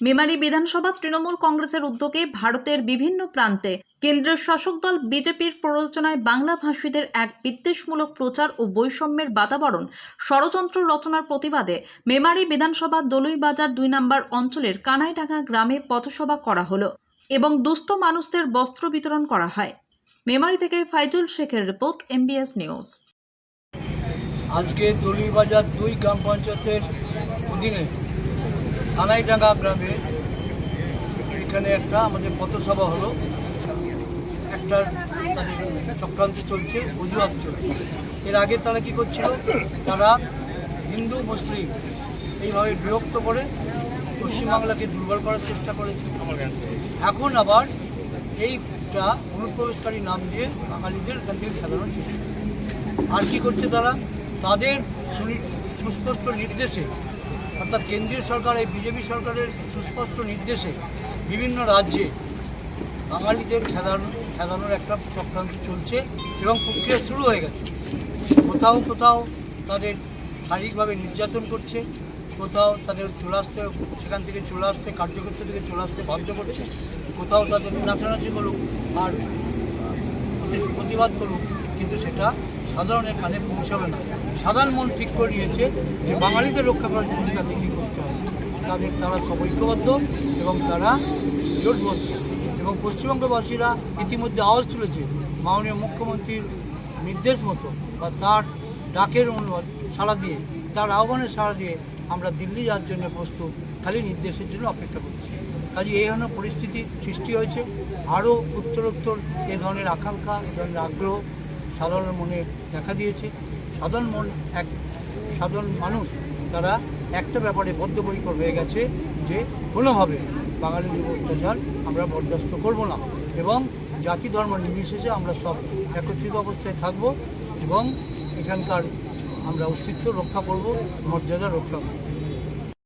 মেমারি বিধানসভা তৃণমূল কংগ্রেসের উদ্যোগে ভারতের বিভিন্ন প্রান্তে কেন্দ্রের শাসক দল বিজেপির প্ররোচনায় বাংলা ভাষীদের এক বিদ্বেষমূলক প্রচার ও বৈষম্যের বাতাবরণ ষড়যন্ত্র রচনার প্রতিবাদে মেমারি বিধানসভা দলুইবাজার দুই নম্বর অঞ্চলের কানাইডাঙ্গা গ্রামে পথসভা করা হলো এবং দুস্থ মানুষদের বস্ত্র বিতরণ করা হয়। মেমারি থেকে ফাইজুল শেখের রিপোর্ট, এমবিএস নিউজ। আজকে দলিবাজার দুই গ্রাম পঞ্চায়েতের অধীনে কানাইডাঙ্গা গ্রামে এখানে একটা আমাদের পথসভা হলো। একটা তাদের চক্রান্ত চলছে, অজুহাত চলছে। এর আগে তারা কি করছিল? তারা হিন্দু, মুসলিম এইভাবে বিরক্ত করে পশ্চিমবাংলাকে দুর্বল করার চেষ্টা করেছে এখন আবার এইটা অনুপ্রবেশকারী নাম দিয়ে বাঙালিদের এখান থেকে খেলানোর চেষ্টা আর কি করছে তারা? তাদের সুস্পষ্ট নির্দেশে অর্থাৎ কেন্দ্রীয় সরকার এই বিজেপি সরকারের সুস্পষ্ট নির্দেশে বিভিন্ন রাজ্যে বাঙালিদের খেলানো খেলানোর একটা চক্রান্ত চলছে এবং প্রক্রিয়া শুরু হয়ে গেছে। কোথাও কোথাও তাদের শারীরিকভাবে নির্যাতন করছে, কোথাও তাদের চলে আসতে, সেখান থেকে চলে আসতে, কার্যক্ষেত্র থেকে চলে আসতে বাধ্য করছে, কোথাও তাদের নাচানাচি করুক আর প্রতি- প্রতিবাদ করুক, কিন্তু সেটা সাধারণের কানে পৌঁছাবে না। সাধারণ মন ঠিক করে নিয়েছে যে বাঙালিদের রক্ষা করার জন্য তাদের কী করতে হবে। তাদের তারা সব ঐক্যবদ্ধ এবং তারা জোটবদ্ধ। এবং পশ্চিমবঙ্গবাসীরা ইতিমধ্যে আওয়াজ তুলেছে মাননীয় মুখ্যমন্ত্রীর নির্দেশ মতো বা তার ডাকের অনুবাদ সাড়া দিয়ে, তার আহ্বানের সাড়া দিয়ে আমরা দিল্লি যাওয়ার জন্য প্রস্তুত, খালি নির্দেশের জন্য অপেক্ষা করছি। কাজে এই ধরনের পরিস্থিতি সৃষ্টি হয়েছে। আরও উত্তরোত্তর এ ধরনের আকাঙ্ক্ষা, এ ধরনের আগ্রহ সাধারণ মনে দেখা দিয়েছে। সাধারণ মন, এক সাধারণ মানুষ, তারা একটা ব্যাপারে বদ্ধপরিকর হয়ে গেছে যে কোনোভাবে উপর অত্যাচার আমরা বরদাস্ত করব না এবং জাতি ধর্ম নির্বিশেষে আমরা সব একত্রিত অবস্থায় থাকব এবং এখানকার আমরা অস্তিত্ব রক্ষা করব, মর্যাদা রক্ষা করব।